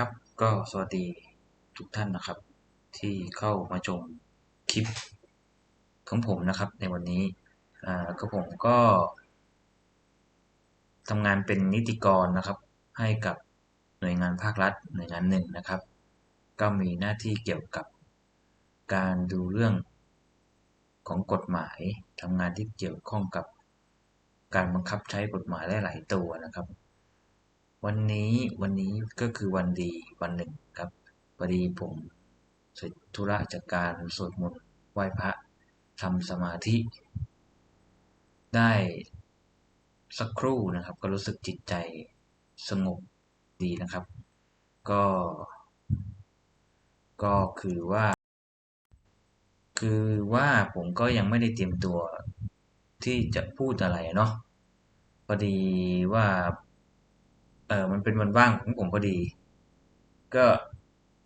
ครับก็สวัสดีทุกท่านนะครับ ที่เข้ามาชมคลิปของผมนะครับ ในวันนี้อ่าก็ผมก็ทำงานเป็นนิติกรนะครับ ให้กับหน่วยงานภาครัฐหน่วยงานหนึ่งนะครับ ก็มีหน้าที่เกี่ยวกับการดูเรื่องของกฎหมายทำงานที่เกี่ยวข้องกับการบังคับใช้กฎหมายหลาย ๆ ตัวนะครับ วันนี้วันนี้ก็คือวันดีวันหนึ่งครับพอดีผมเสร็จธุระจากการสวดมนต์ไหว้พระทำสมาธิ ได้สักครู่นะครับ ก็รู้สึกจิตใจสงบดีนะครับ ก็ ก็คือว่า คือว่าผมก็ยังไม่ได้เตรียมตัวที่จะพูดอะไรเนาะพอดีว่า เออมันเป็นวันว่างของผมพอดี ก็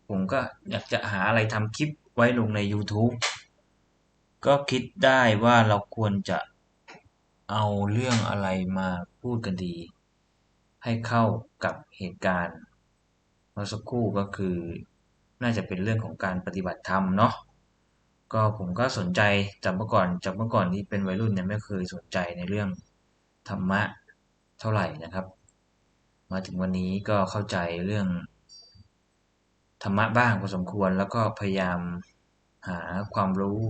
ผมก็อยากจะหาอะไรทำคลิปไว้ลงใน YouTube ก็คิดได้ว่าเราควรจะเอาเรื่องอะไรมาพูดกันดี ให้เข้ากับเหตุการณ์เมื่อสักครู่ก็คือน่าจะเป็นเรื่องของการปฏิบัติธรรมเนาะก็ผมก็สนใจจากเมื่อก่อนจากเมื่อก่อนที่เป็นวัยรุ่นเนี่ยไม่เคยสนใจในเรื่องธรรมะเท่าไหร่นะครับ มาถึงวันนี้ก็เข้าใจเรื่องธรรมะบ้างพอสมควรแล้วก็พยายามหาความรู้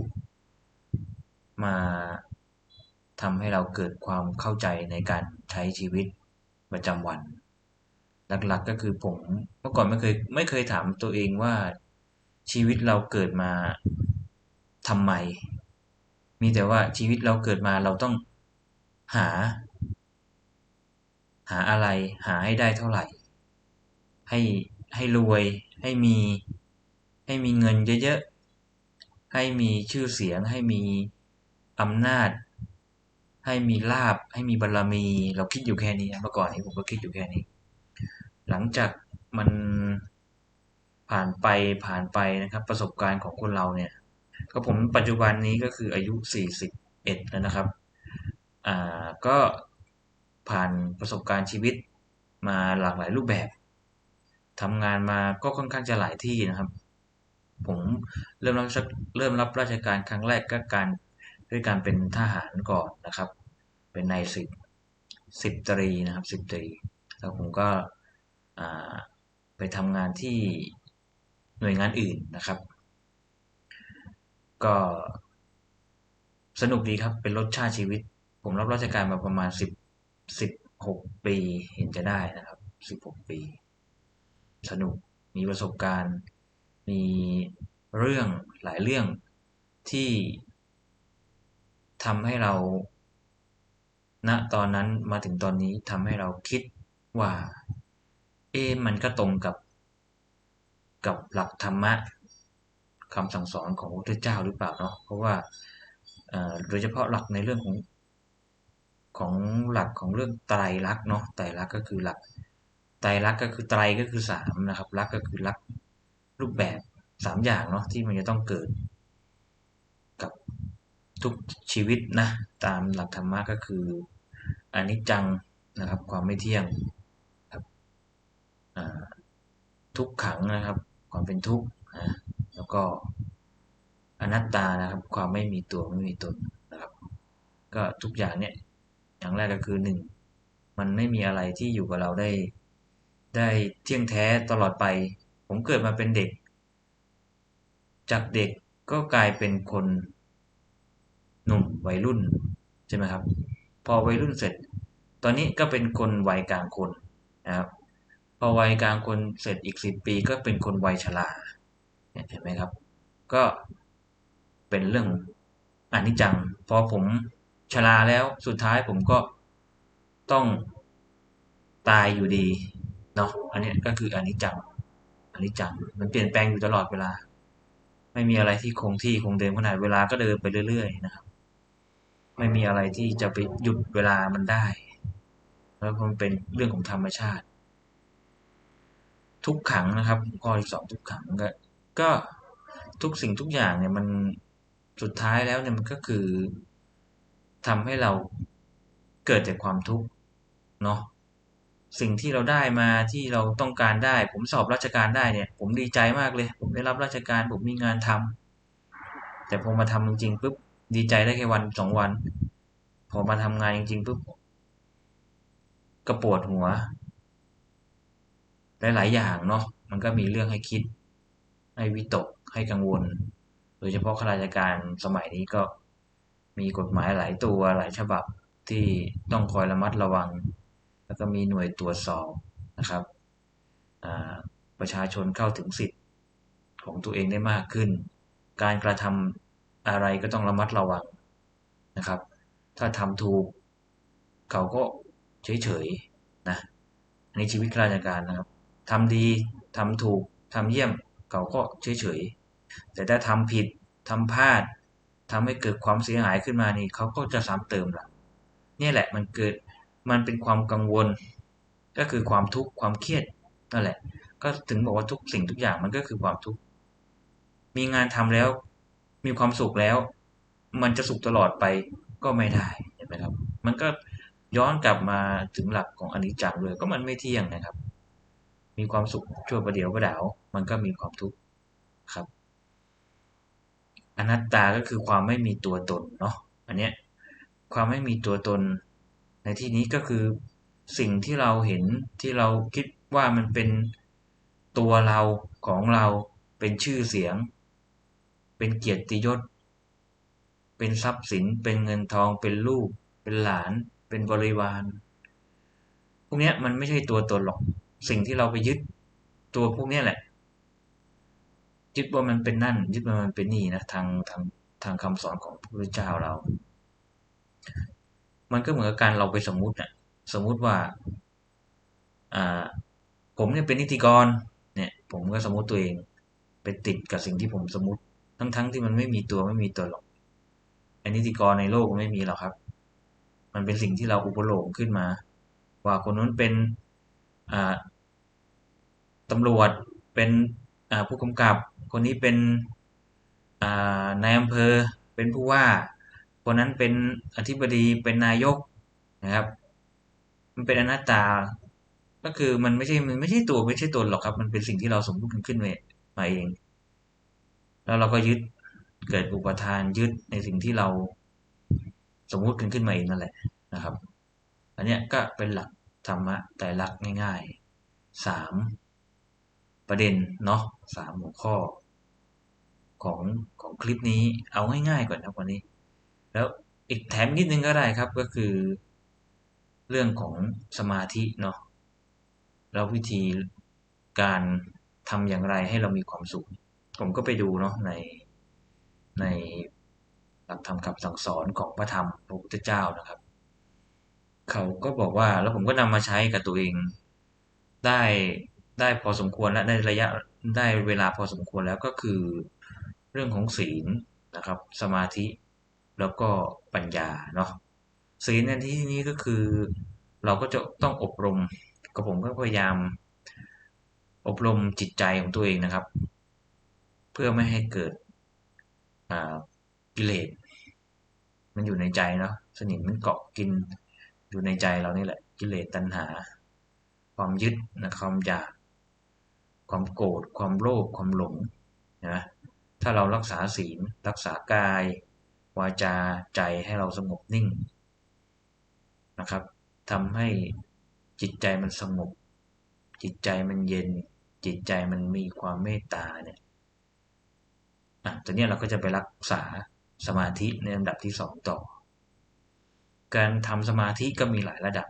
มาทำให้เราเกิดความเข้าใจในการใช้ชีวิตประจำวัน หลักๆก็คือผมเมื่อก่อนไม่เคยไม่เคยถามตัวเองว่าชีวิตเราเกิดมาทำไม มีแต่ว่าชีวิตเราเกิดมาเราต้องหา หาอะไร หาให้ได้เท่าไหร่ ให้ให้รวย ให้มี ให้มีเงินเยอะๆ ให้มีชื่อเสียง ให้มีอำนาจ ให้มีลาบ ให้มีบารรมี เราคิดอยู่แค่นี้เมื่อก่อนนี้ผมก็คิดอยู่แค่นี้ หลังจากมันผ่านไปผ่านไปนะครับ ประสบการณ์ของคนเราเนี่ยก็ผมปัจจุบันนี้ก็คืออายุ 41 แล้วนะครับ อ่า ก็ ผ่านประสบการณ์ชีวิตมาหลากหลายรูปแบบทำงานมาก็ค่อนข้างจะหลายที่นะครับ ผมเริ่มรับเริ่มรับราชการครั้งแรกก็การด้วยการเป็นทหารก่อนนะครับ เป็นนายสิบสิบตรีนะครับสิบตรีแล้วผมก็ไปทำงานที่หน่วยงานอื่นนะครับ ก็สนุกดีครับเป็นรสชาติชีวิต ผมรับราชการมาประมาณสิบ สิบหกปีเห็นจะได้นะครับสิบหกปี สนุกมีประสบการณ์ มีเรื่องหลายเรื่องที่ทำให้เราณตอนนั้นมาถึงตอนนี้ทำให้เราคิดว่า เอ๊มันก็ตรงกับ กับหลักธรรมะคำสั่งสอนของพระพุทธเจ้าหรือเปล่าเนาะเพราะว่าโดยเฉพาะหลักในเรื่องของ ของหลักของเรื่องไตรลักษณ์เนาะไตรลักษณ์ก็คือหลักไตรลักษณ์ก็คือไตรก็คือสามนะครับลักษณ์ก็คือลักษณ์รูปแบบสามอย่างเนาะที่มันจะต้องเกิด กับทุกชีวิตนะตามหลักธรรมะก็คืออนิจจังนะครับความไม่เที่ยงครับทุกขังนะครับ ความเป็นทุกข์นะแล้วก็อนัตตานะครับ ความไม่มีตัวไม่มีตนนะครับ ก็ทุกอย่างเนี่ย อย่างแรกก็คือหนึ่งมันไม่มีอะไรที่อยู่กับเราได้ ได้เที่ยงแท้ตลอดไป ผมเกิดมาเป็นเด็ก จากเด็กก็กลายเป็นคนหนุ่มวัยรุ่นใช่ไหมครับ พอวัยรุ่นเสร็จ ตอนนี้ก็เป็นคนวัยกลางคนนะครับพอวัยกลางคนเสร็จอีกสิบปีก็เป็นคนวัยชราเห็นไหมครับ ก็เป็นเรื่องอนิจจังพอผม ชราแล้วสุดท้ายผมก็ต้องตายอยู่ดีเนาะอันนี้ก็คืออนิจจังอนิจจังมันเปลี่ยนแปลงอยู่ตลอดเวลา ไม่มีอะไรที่คงที่คงเดิมขนาดเวลาก็เดินไปเรื่อยๆนะครับ ไม่มีอะไรที่จะไปหยุดเวลามันได้ แล้วมันเป็นเรื่องของธรรมชาติ ทุกขังนะครับข้อที่สองทุกขังก็ก็ทุกสิ่งทุกอย่างเนี่ยมันสุดท้ายแล้วเนี่ยมันก็คือ ทำให้เราเกิดจากความทุกข์เนาะสิ่งที่เราได้มาที่เราต้องการได้ ผมสอบราชการได้เนี่ย ผมดีใจมากเลย ผมได้รับราชการ ผมมีงานทำแต่พอมาทำจริงๆปุ๊บดีใจได้แค่วันสองวัน พอมาทำงานจริงๆปุ๊บก็ปวดหัวหลายๆอย่างเนาะมันก็มีเรื่องให้คิด ให้วิตกให้กังวล โดยเฉพาะข้าราชการสมัยนี้ก็ มีกฎหมายหลายตัวหลายฉบับที่ต้องคอยระมัดระวัง แล้วก็มีหน่วยตรวจสอบนะครับประชาชนเข้าถึงสิทธิ์ของตัวเองได้มากขึ้น การกระทำอะไรก็ต้องระมัดระวังนะครับ ถ้าทำถูกเขาก็เฉยๆนะในชีวิตข้าราชการนะครับทำดีทำถูกทำเยี่ยมเขาก็เฉยๆแต่ถ้าทำผิดทำพลาด ทำให้เกิดความเสียหายขึ้นมานี่เขาก็จะซ้ำเติมละนี่แหละมันเกิดมันเป็นความกังวล ก็คือความทุกข์ความเครียดนั่นแหละ ก็ถึงบอกว่าทุกสิ่งทุกอย่างมันก็คือความทุกข์มีงานทำแล้ว มีความสุขแล้ว มันจะสุขตลอดไปก็ไม่ได้เห็นไหมครับ มันก็ย้อนกลับมาถึงหลักของอนิจจังเลยก็มันไม่เที่ยงนะครับ มีความสุขชั่วประเดี๋ยวประดาว มันก็มีความทุกข์ครับ อนัตตาก็คือความไม่มีตัวตนเนาะอันเนี้ยความไม่มีตัวตน ในที่นี้ก็คือสิ่งที่เราเห็นที่เราคิดว่ามันเป็นตัวเราของเราเป็นชื่อเสียง เป็นเกียรติยศ เป็นทรัพย์สิน เป็นเงินทอง เป็นลูก เป็นหลาน เป็นบริวาร พวกนี้มันไม่ใช่ตัวตนหรอก สิ่งที่เราไปยึดตัวพวกนี้แหละ ยึดว่ามันเป็นนั่น ยึดว่ามันเป็นนี่นะทางทางทางคำสอนของพระพุทธเจ้าเรา มันก็เหมือนกับการเราไปสมมุติอะสมมุติว่าอ่าผมเนี่ยเป็นนิติกรเนี่ยผมก็สมมุติตัวเองไปติดกับสิ่งที่ผมสมมติทั้งๆทที่มันไม่มีตัวไม่มีตัวหรอกไอ้นิติกรในโลกไม่มีหรอกครับ มันเป็นสิ่งที่เราอุปโลกขึ้นมา ว่าคนนู้นเป็นตำรวจเป็น ผู้กำกับ คนนี้เป็นนายอำเภอเป็นผู้ว่า คนนั้นเป็นอธิบดีเป็นนายกนะครับ มันเป็นอนัตตา ก็คือมันไม่ใช่มันไม่ใช่ตัวไม่ใช่ตนหรอกครับ มันเป็นสิ่งที่เราสมมติขึ้นมาเอง แล้วเราก็ยึดเกิดอุปทานยึดในสิ่งที่เราสมมุติขึ้นขึ้นมาเองนั่นแหละนะครับ อันนี้ก็เป็นหลักธรรมะแต่หลักง่ายๆสาม ประเด็นเนาะสามหัวข้อ ของของคลิปนี้เอาง่ายๆก่อนครับวันนี้ แล้วอีกแถมนิดนึงก็ได้ครับก็คือ เรื่องของสมาธิเนาะแล้ววิธีการทำอย่างไรให้เรามีความสุข ผมก็ไปดูเนาะในในหลักธรรมคำสั่งสอนของพระธรรมพระพุทธเจ้านะครับ เขาก็บอกว่าแล้วผมก็นำมาใช้กับตัวเองได้ ได้พอสมควรและได้ระยะได้เวลาพอสมควรแล้วก็คือเรื่องของศีลนะครับ สมาธิแล้วก็ปัญญาเนาะศีลในที่นี้ก็คือเราก็จะต้องอบรมกับผมก็พยายาม อบรมจิตใจของตัวเองนะครับ เพื่อไม่ให้เกิดกิเลสมันอยู่ในใจเนาะสนิมมันเกาะกินอยู่ในใจเรานี่แหละ กิเลสตัณหา ความยึดนะความอยาก ความโกรธ ความโลภ ความหลงนะถ้าเรารักษาศีล รักษากาย วาจาใจให้เราสงบนิ่งนะครับทำให้จิตใจมันสงบ จิตใจมันเย็น จิตใจมันมีความเมตตาเนี่ยอะตอนนี้เราก็จะไปรักษาสมาธิในลำดับที่สองต่อ การทำสมาธิก็มีหลายระดับ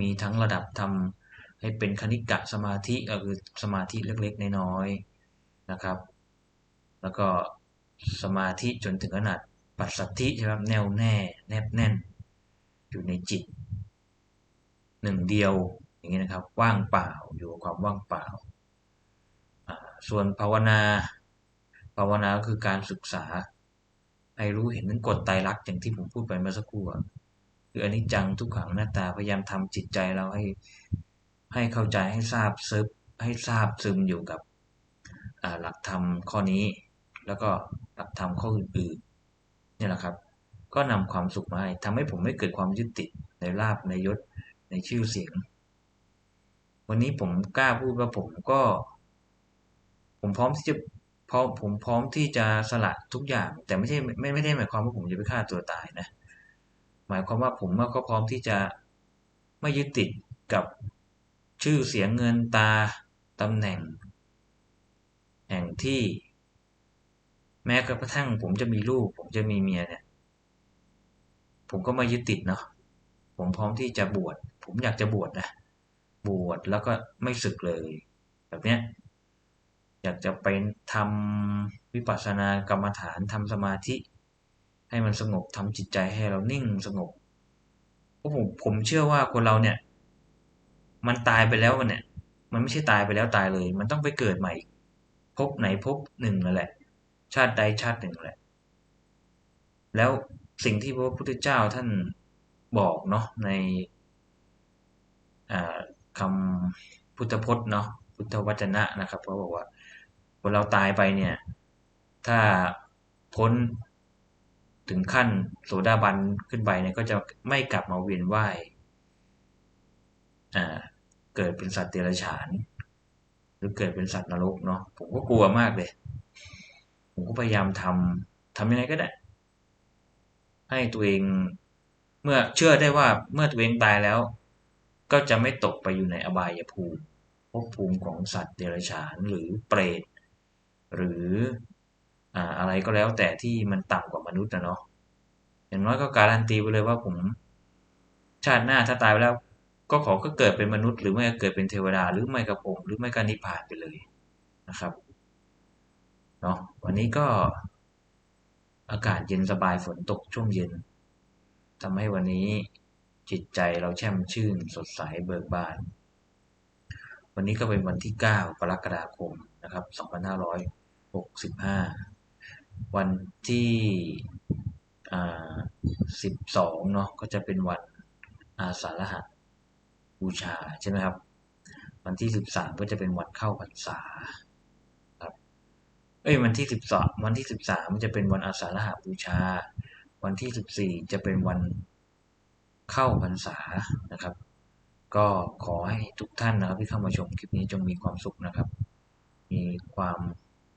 มีทั้งระดับทำ ให้เป็นคณิกะสมาธิก็คือสมาธิเล็กๆน้อยๆนะครับ แล้วก็สมาธิจนถึงขนาดปัสสัทธิใช่ไหมแน่วแน่แนบแน่น อยู่ในจิตหนึ่งเดียวอย่างนี้นะครับ ว่างเปล่าอยู่กับความว่างเปล่า ส่วนภาวนา ภาวนาก็คือการศึกษาให้รู้เห็นถึงกฎไตรลักษณ์อย่างที่ผมพูดไปเมื่อสักครู่คืออนิจจังทุกขังหน้าตาพยายามทำจิตใจเราให้ ให้เข้าใจให้ทราบซึบให้ทราบซึมอยู่กับหลักธรรมข้อนี้ แล้วก็หลักธรรมข้ออื่นๆนี่แหละครับ ก็นำความสุขมาให้ทำให้ผมไม่เกิดความยึดติดในลาบในยศในชื่อเสียง วันนี้ผมกล้าพูดว่าผมก็ ผมพร้อมที่จะพร้อมผมพร้อมที่จะสละทุกอย่าง แต่ไม่ใช่ไม่ไม่ได้หมายความว่าผมจะไปฆ่าตัวตายนะหมายความว่าผมก็พร้อมที่จะไม่ยึดติดกับ ชื่อเสียงเงินตาตำแหน่ง แห่งที่ แม้กระทั่งผมจะมีลูก ผมจะมีเมียเนี่ย ผมก็ไม่ยึดติดเนาะผมพร้อมที่จะบวช ผมอยากจะบวชนะบวชแล้วก็ไม่สึกเลย แบบเนี้ยอยากจะไปทำวิปัสสนากรรมฐานทำสมาธิ ให้มันสงบทำจิตใจให้เรานิ่งสงบเพราะผมผมเชื่อว่าคนเราเนี่ย มันตายไปแล้วเนี่ย มันไม่ใช่ตายไปแล้วตายเลย มันต้องไปเกิดใหม่ พบไหนพบหนึ่งนั่นแหละ ชาติใดชาติหนึ่งแหละ แล้วสิ่งที่พระพุทธเจ้าท่านบอกเนาะในคำพุทธพจน์เนาะพุทธวจนะนะครับเขาบอกว่าคนเราตายไปเนี่ย ถ้าพ้นถึงขั้นโสดาบันขึ้นไปเนี่ยก็จะไม่กลับมาเวียนว่าย เกิดเป็นสัตว์เดรัจฉาน หรือเกิดเป็นสัตว์นรกเนาะผมก็กลัวมากเลย ผมก็พยายามทำทำยังไงก็ได้ ให้ตัวเองเมื่อเชื่อได้ว่าเมื่อตัวเองตายแล้ว ก็จะไม่ตกไปอยู่ในอบายภูมิภพภูมิของสัตว์เดรัจฉานหรือเปรตหรืออะไรก็แล้วแต่ที่มันต่ำกว่ามนุษย์นะเนาะอย่างน้อยก็การันตีไปเลยว่าผม ชาติหน้าถ้าตายไปแล้ว ก็ขอก็เกิดเป็นมนุษย์ หรือไม่ก็เกิดเป็นเทวดา หรือไม่กับผมหรือไม่ก็นิพพานไปเลยนะครับเนาะวันนี้ก็อากาศเย็นสบายฝนตกช่วงเย็นทำให้วันนี้จิตใจเราแช่มชื่นสดใสเบิกบาน วันนี้ก็เป็นวันที่ 9 กรกฎาคมนะครับ 2565 วันที่12 เนาะก็จะเป็นวันอาสาฬหะ บูชาใช่ไหมครับ วันที่13ก็จะเป็นวันเข้าพรรษาครับเอ้ยวันที่12วันที่13จะเป็นวันอาสาฬหะบูชา วันที่14จะเป็นวันเข้าพรรษานะครับ ก็ขอให้ทุกท่านนะครับที่เข้ามาชมคลิปนี้จงมีความสุขนะครับ มีความ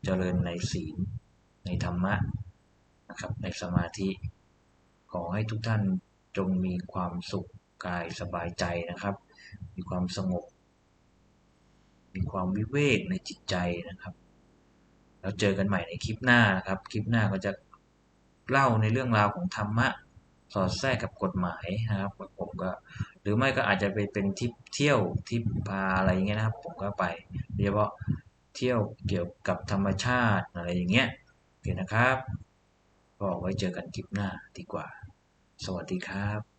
เจริญในศีลในธรรมะนะครับ ในสมาธิ ขอให้ทุกท่านจงมีความสุขกายสบายใจนะครับ มีความสงบ มีความวิเวกในจิตใจนะครับ แล้วเจอกันใหม่ในคลิปหน้านะครับ คลิปหน้าก็จะเล่าในเรื่องราวของธรรมะสอดแทรกกับกฎหมายนะครับผมก็หรือไม่ก็อาจจะไปเป็นทริปเที่ยวทริปพาอะไรอย่างเงี้ยนะครับ ผมก็ไปโดยเฉพาะเที่ยวเกี่ยวกับธรรมชาติอะไรอย่างเงี้ยโอเคนะครับก็ไว้เจอกันคลิปหน้าดีกว่า สวัสดีครับ